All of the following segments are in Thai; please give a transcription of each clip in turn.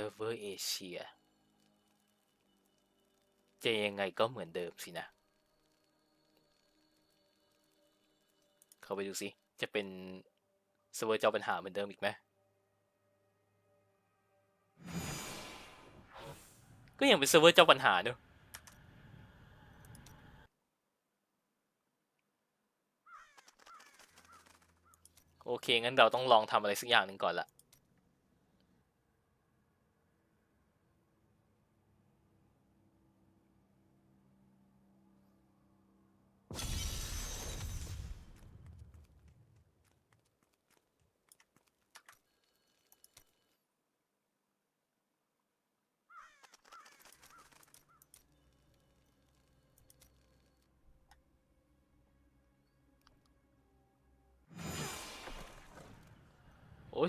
ซิร์ฟเวอร์เอเชียจะยังไงก็เหมือนเดิมสินะ เข้าไปดูสิ จะเป็นเซิร์ฟเวอร์เจ้าปัญหาเหมือนเดิมอีกไหมก็ยังเป็นเซิร์ฟเวอร์เจ้าปัญหาเนอะโอเค งั้นเราต้องลองทำอะไรสักอย่างหนึ่งก่อนละ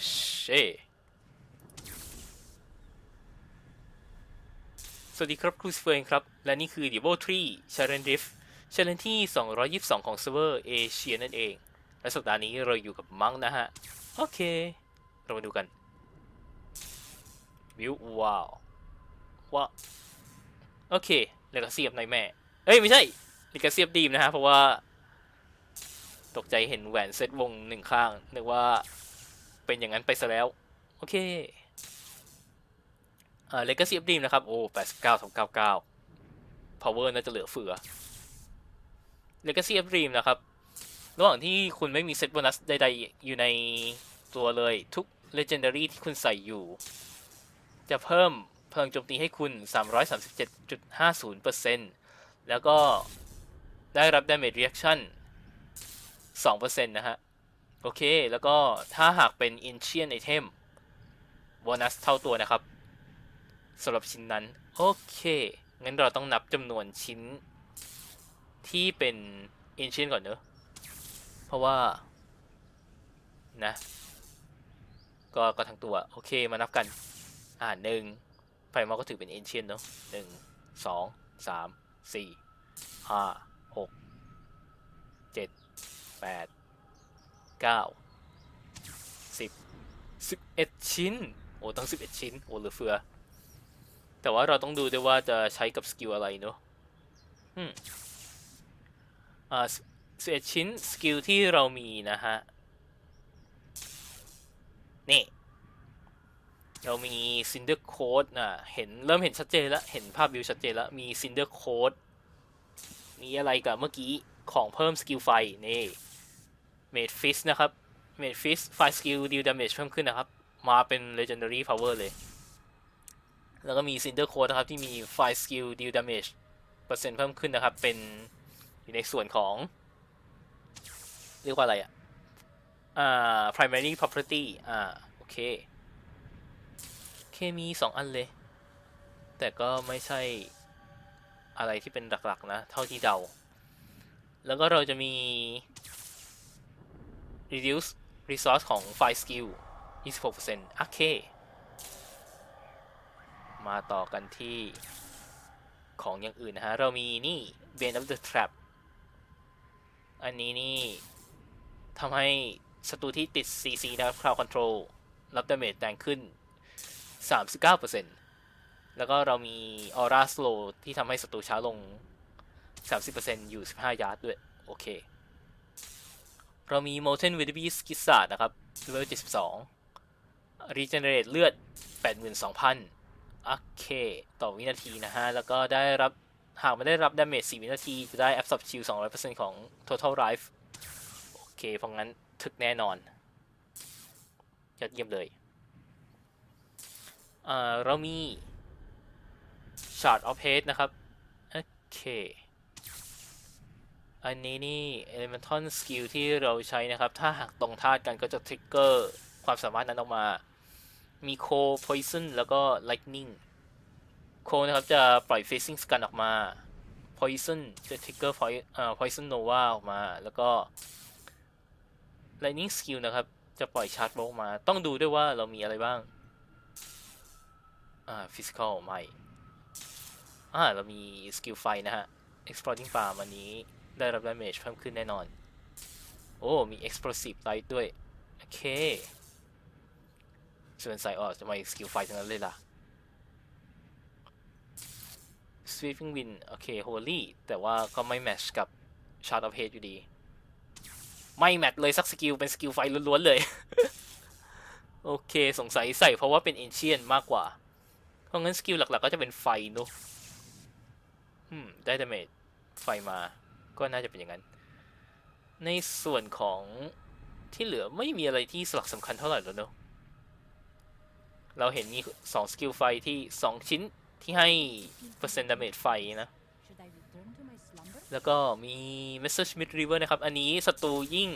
ชสวัสดีครับครูสเฟิร์นครับ และนี่คือ d e v o 3 Challenge Rift Challenge ที่ 222 ของเซิร์ฟเวอร์เอเชียนั่นเอง และสัปดาห์นี้เราอยู่กับมังนะฮะ โอเค เรามาดูกัน วิว ว้าวว้าโอเคแล้วก็เสียบในอยแม่ เอ้ย ไม่ใช่นี่ก็เสียบดีมนะฮะ เพราะว่า ตกใจเห็นแหวนเซตวงหนึ่งข้างนึกว่า เป็นอย่างนั้นไปซะแล้ว โอเคอ่า Legacy of Dream นะครับ โอ้89 299 Power น่าจะเหลือเฟือ Legacy of Dream นะครับ ระหว่างที่คุณไม่มีเซตโบนัสใดๆ อยู่ในตัวเลยทุก Legendary ที่คุณใส่อยู่ จะเพิ่มพลังโจมตีให้คุณ 337.50%แล้วก็ได้รับ Damage Reaction 2%นะฮะ โอเค แล้วก็ถ้าหากเป็น Ancient Item โบนัสเท่าตัวนะครับสำหรับชิ้นนั้น โอเค งั้นเราต้องนับจำนวนชิ้นที่เป็น Ancient ก่อนเนอะเพราะว่า นะ ก็ก็ทั้งตัว โอเค มานับกัน อ่าหนึ่งไฟมอก็ถือเป็น Ancient เนอะหนึ่งสองสามสี่ห้าหกเจ็ดแปด เก้าสิบสิบเอ็ดชิ้น โอ้ตั้งสิบเอ็ดชิ้น โอ้เหลือเฟือ แต่ว่าเราต้องดูด้วยว่าจะใช้กับสกิลอะไรเนอะอืมอ่าสิบเอ็ดชิ้น สกิลที่เรามีนะฮะ นี่ เรามี Cinder Code นะเห็นเริ่มเห็นชัดเจนแล้ว เห็นภาพวิวชัดเจนแล้ว มี Cinder Code มีอะไรกับเมื่อกี้ของเพิ่มสกิลไฟ นี่ เมดฟิสนะครับเมดฟิสไฟสกิลดีลดาเมจเพิ่มขึ้นนะครับ มาเป็น legendary power เลย แล้วก็มี cinder code นะครับ ที่มีไฟสกิลดีลดาเมจเปอร์เซ็นต์เพิ่มขึ้นนะครับ เป็นอยู่ในส่วนของ เรียกว่าอะไรอะอ่า primary property อ่า โอเค เคมี2อันเลย แต่ก็ไม่ใช่อะไรที่เป็นหลักๆนะ เท่าที่เดา แล้วก็เราจะมี reduce resource ของ file skill 26%โอเค มาต่อกันที่ของอย่างอื่นนะฮะ เรามีนี่ Bane of the Trap อันนี้นี่ทำให้ศัตรูที่ติด CC นะครับ Crowd Control รับดาเมจแรงขึ้น 39%แล้วก็เรามี Aura Slow ที่ทำให้ศัตรูช้าลง 30%อยู่ 15 ยาร์ดด้วย โอเค เรามี Molten w i l d b e a s t กิสาดนะครับ level 72 regenerate เลือด 82,000 โอเค ต่อวินาทีนะฮะ แล้วก็ได้รับ หากไม่ได้รับ damage 4 วินาที จะได้ absorb shield 200%ของ total life โอเค เพราะงั้นถึกแน่นอน ยอดเยี่ยมเลยอ่าเรามี shard of hate นะครับ โอเค อันนี้นี่ elemental skill ที่เราใช้นะครับ ถ้าหากตรงธาตุกันก็จะทริกเกอร์ความสามารถนั้นออกมา มี cold poison แล้วก็ lightning cold นะครับจะปล่อย facing scan ออกมา poison จะ trigger point เอ่อ poison nova ออกมา แล้วก็ lightning skill นะครับ จะปล่อย charge bolt มา ต้องดูด้วยว่าเรามีอะไรบ้าง อ่า physical ไม่ อ่า เรามี skill ไฟนะฮะ exploding farm อันนี้ ได้รับ damage เพิ่มขึ้นแน่นอน โอ้ มี explosive light ด้วย โอเค ส่วนใส่ออกจะมาสกิลไฟทั้งนั้นเลยล่ะ sweeping wind โอเค holy แต่ว่าก็ไม่แมชกับ shard of hate อยู่ดี ไม่แมทเลยสักสกิล เป็นสกิลไฟล้วนๆเลย โอเค สงสัยใส่เพราะว่าเป็น ancient มากกว่า เพราะงั้นสกิลหลักๆก็จะเป็นไฟเนอะได้ดาเมจไฟมา ก็น่าจะเป็นอย่างนั้น ในส่วนของที่เหลือไม่มีอะไรที่สลักสำคัญเท่าไหร่แล้วเนอะเราเห็นมีสองสกิลไฟที่สองชิ้นที่ให้เปอร์เซ็นต์ดาเมจไฟนะ แล้วก็มี Message Mid River นะครับ อันนี้ศัตรูยิ่ง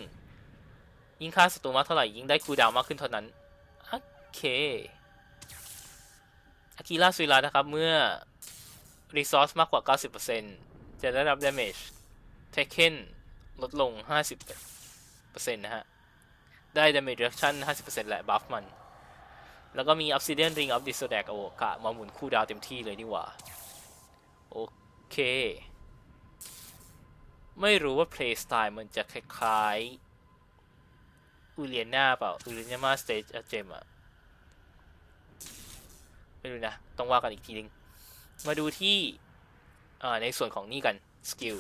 ยิ่งฆ่าศัตรูมากเท่าไหร่ ยิ่งได้คูลดาวมากขึ้นเท่านั้น โอเคอากิระซุยระนะครับ เมื่อ Resource มากกว่า 90%จะได้รับดาเมจ Damage Taken ลดลง 50%นะฮะ ได้ Damage Reduction 50%แหละ buff มัน แล้วก็มี Obsidian Ring of Disodak โอ้กะมาหมุนคู่ดาวเต็มที่เลยนี่หว่า โอเค ไม่รู้ว่า play style มันจะคล้ายๆอูเลียนาเปล่าอูเลียนามาสเตจเจมอะไม่รู้นะ ต้องว่ากันอีกทีนึง มาดูที่ในส่วนของนี่กัน สกิล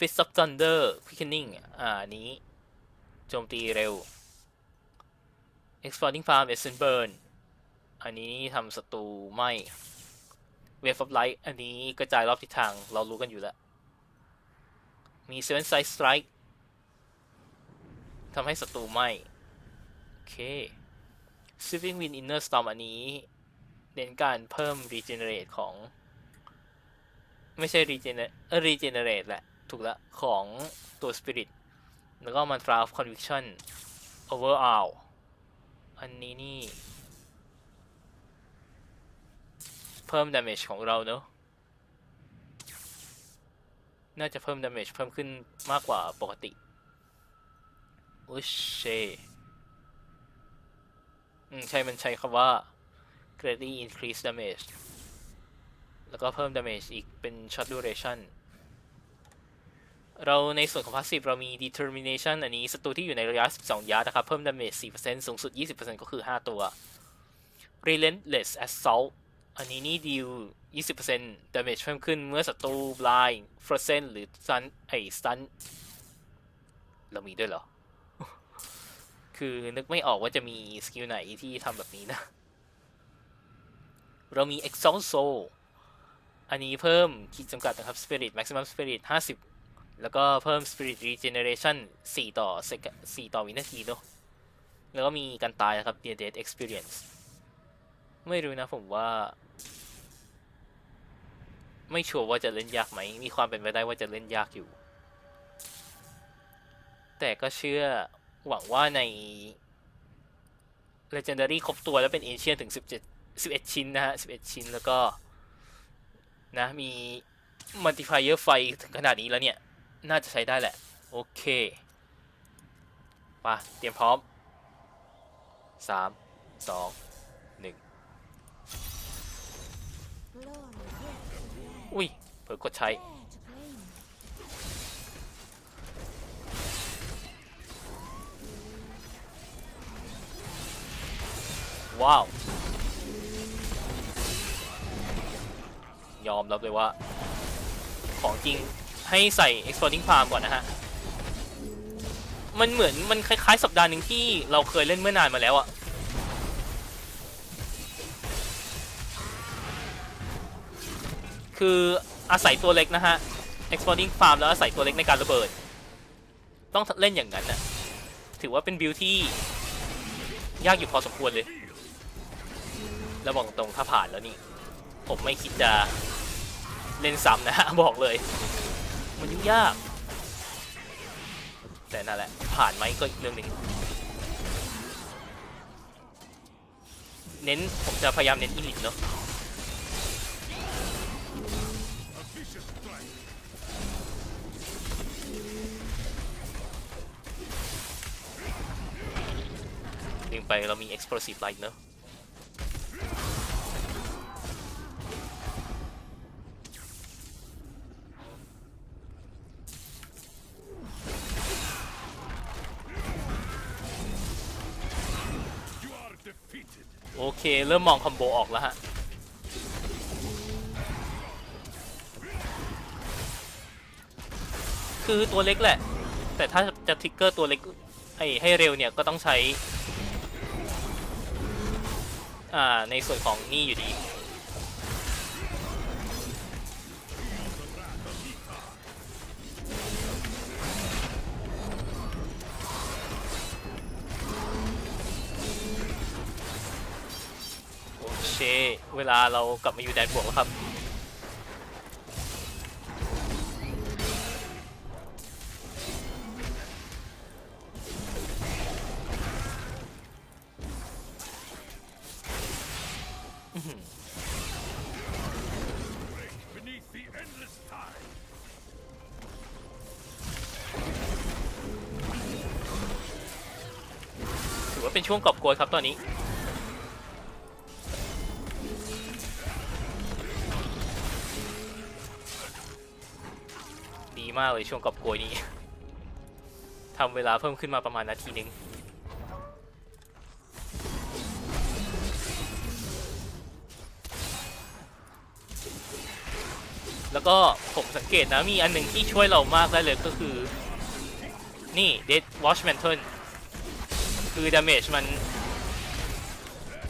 Fist of Thunder Quickening อ่าอันนี้ โจมตีเร็ว Exploding Farm Essence Burn อันนี้ทำศัตรูไหม Wave of Light อันนี้กระจายรอบทิศทางเรารู้กันอยู่แล้ว มี Seven Side Strike ทำให้ศัตรูไหมโอเค Sweeping Wind Inner Storm อันนี้เน้นการเพิ่ม Regenerate ของ ไม่ใช่ Regenerate เออ Regenerate แหละ ถูกละของตัวสปิริตแล้วก็มัน draft conviction over all อันนี้นี่ เพิ่ม damage ของเราเนอะน่าจะเพิ่ม damage เพิ่มขึ้นมากกว่าปกติ โอเชอืม ใช่ มันใช้คำว่า greatly increase damage แล้วก็เพิ่ม damage อีกเป็น short duration เราในส่วนของ passive เรามี determination อันนี้ศัตรูที่อยู่ในระยะ 12 ยาร์ดนะครับ เพิ่ม damage 4%สูงสุด 20%ก็คือ 5 ตัว relentless assault อันนี้นี่ดีล20% damage เพิ่มขึ้นเมื่อศัตรู blind frozen หรือ stun ไอ้ stun เรามีด้วยเหรอ คือนึกไม่ออกว่าจะมีสกิลไหนที่ทำแบบนี้นะ เรามี exalt soul อันนี้เพิ่มขีดจำกัดนะครับ spirit maximum spirit 50 แล้วก็เพิ่ม spirit regeneration 4 ต่อ sec 4ต่อวินาทีเนอะแล้วก็มีการตายครับ near death experience ไม่รู้นะผมว่า ไม่ชัวร์ว่าจะเล่นยากไหม มีความเป็นไปได้ว่าจะเล่นยากอยู่ แต่ก็เชื่อหวังว่าใน Legendary ครบตัวแล้วเป็น Ancient ถึง 17 11 ชิ้นนะฮะ 11 ชิ้นแล้วก็ นะมี Multiplier ไฟถึงขนาดนี้แล้วเนี่ย น่าจะใช้ได้แหละ โอเคมาเตรียมพร้อม 3 2 1 อุ้ย เผลอกดใช้ ว้าว ยอมรับเลยว่า ของจริง ให้ใส่ exploding palm ก่อนนะฮะ มันเหมือนมันคล้ายๆ สัปดาห์หนึ่งที่เราเคยเล่นเมื่อนานมาแล้วอะคืออาศัยตัวเล็กนะฮะ exploding farm แล้วอาศัยตัวเล็กในการระเบิด ต้องเล่นอย่างนั้นน่ะถือว่าเป็นบิลที่ ยากอยู่พอสมควรเลย แล้วบอกตรงถ้าผ่านแล้วนี่ ผมไม่คิดจะเล่นซ้ำนะฮะ บอกเลย มันยุ่งยาก แต่นั่นแหละ ผ่านไหมก็อีกเรื่องหนึ่งเน้น ผมจะพยายามเน้นอิลิทเนาะลืมไปเรามี explosive light เนอะ เค เริ่มมองคอมโบออกแล้วฮะ คือตัวเล็กแหละ แต่ถ้าจะทิกเกอร์ตัวเล็กให้ให้เร็วเนี่ย ก็ต้องใช้ อ่า ในส่วนของนี่อยู่ดี เค เวลาเรากลับมาอยู่แดนบวกแล้วครับ ถือว่าเป็นช่วงกอบโกยครับตอนนี้ มากเลยช่วงกอบโกยนี้ ทำเวลาเพิ่มขึ้นมาประมาณนาทีหนึ่งแล้วก็ผมสังเกตนะมีอันหนึ่งที่ช่วยเรามากได้เลยก็คือ นี่ Dead Watch Mantle คือดาเมจมัน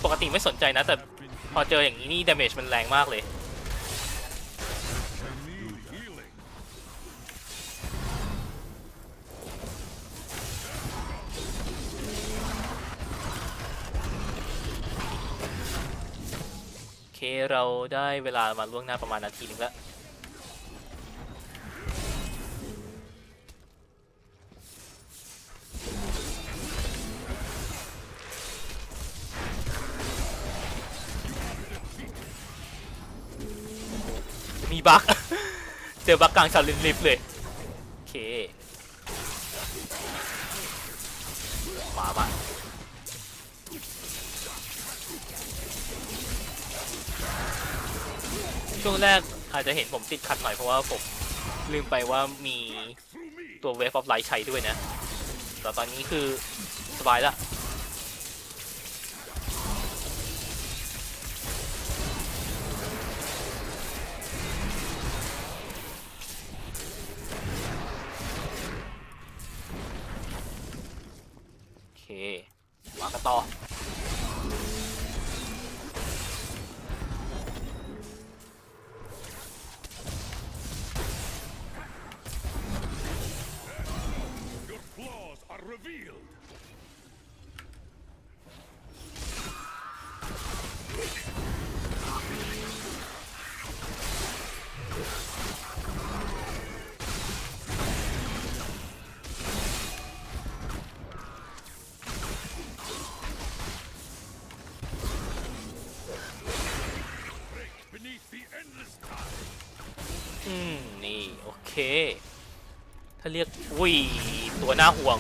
ปกติไม่สนใจนะ แต่พอเจออย่างนี้นี่ดาเมจมันแรงมากเลย เคเราได้เวลามาล่วงหน้าประมาณนาทีหนึงแล้วมีบั๊กเจอบั๊กกลางชาลินลิฟต์เลย ช่วงแรกอาจจะเห็นผมติดขัดหน่อยเพราะว่าผมลืมไปว่ามีตัวเวฟออฟไลท์ใช้ด้วยนะ แต่ตอนนี้คือสบายละ อืม นี่ โอเค ถ้าเรียกอุ้ย ตัวหน้าห่วง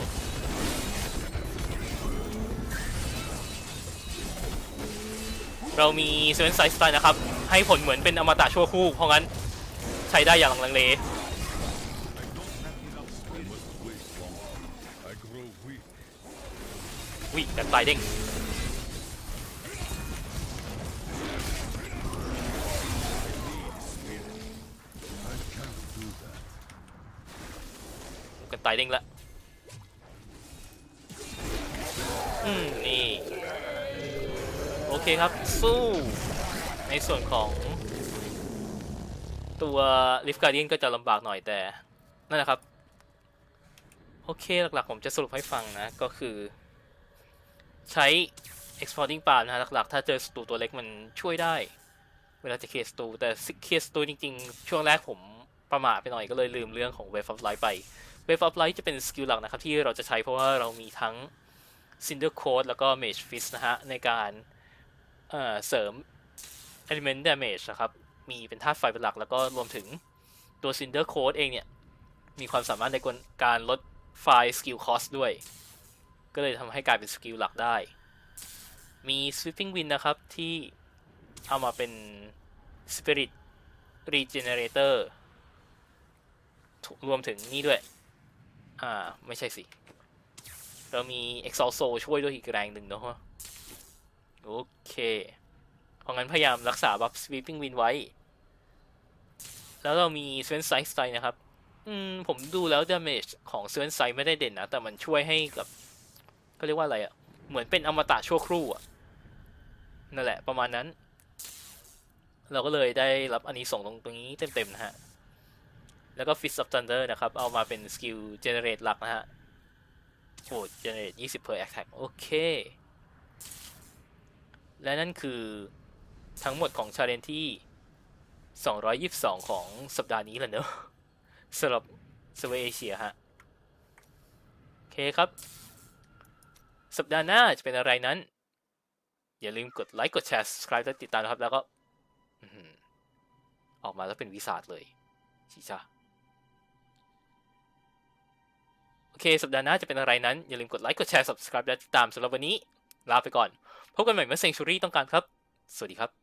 เรามีเซเว่นไซส์สไตล์นะครับ ให้ผลเหมือนเป็นอมตะชั่วคู่ เพราะงั้นใช้ได้อย่างลังเลวิกันตายเด้งกันตายเด้งละอืม เคครับ สู้ในส่วนของ ตัวลิฟการ์เดียนก็จะลำบากหน่อยแต่ นั่นแหละครับ โอเคหลักๆ ผมจะสรุปให้ฟังนะ ก็คือ ใช้ exporting palm นะฮะหลักๆ ถ้าเจอสตูตัวเล็กมันช่วยได้ เวลาจะเคสตูแต่เคสตูจริงๆ ช่วงแรกผมประมาทไปหน่อยก็เลยลืมเรื่องของ Wave of Light ไป Wave of Light จะเป็นสกิลหลักนะครับ ที่เราจะใช้เพราะว่าเรามีทั้ง Cinder Code แล้วก็ Mage Fist นะฮะ ในการ เอ่อเสริม Element Damage นะครับ มีเป็นธาตุไฟเป็นหลัก แล้วก็รวมถึงตัว Cinder Code เองเนี่ย มีความสามารถในการลดไฟล์ Skill Cost ด้วย ก็เลยทำให้กลายเป็นสกิลหลักได้ มี Sweeping Wind นะครับ ที่เอามาเป็น Spirit Regenerator รวมถึงนี่ด้วย อ่า ไม่ใช่สิ เรามี Exalt Soul ช่วยด้วยอีกแรงหนึ่งเนอะ โอเค เพราะงั้นพยายามรักษาบัฟ Sweeping Wind ไว้ แล้วเรามี Sven Side Style นะครับ อืม ผมดูแล้ว damage ของเซ r นไซไม่ได้เด่นนะ แต่มันช่วยให้กับก็เรียกว่าอะไรอะ่ะ เหมือนเป็นอมตะชั่วครู่อะ่ะ นั่นแหละประมาณนั้น เราก็เลยได้รับอันนี้ส่งตรงตรงนี้เต็มๆนะฮะ แล้วก็ Fist of Thunder นะครับ เอามาเป็นสกิล generate หลักนะฮะโอ้ generate 20 per attack โอเค และนั่นคือทั้งหมดของ challenge ที่ 222 ของสัปดาห์นี้แหละเนอะสำหรับสเวเอเชียฮะ โอเคครับ สัปดาห์หน้าจะเป็นอะไรนั้น อย่าลืมกดไลค์กดแชร์ subscribe และติดตามนะครับ แล้วก็ออหือออกมาแล้วเป็นวิสาดเลยชิชาโอเค สัปดาห์หน้าจะเป็นอะไรนั้น อย่าลืมกดไลค์กดแชร์ subscribe และติดตามสำหรับวันนี้ ลาไปก่อน พบกันใหม่เมื่อเซงชูรี่ต้องการครับ สวัสดีครับ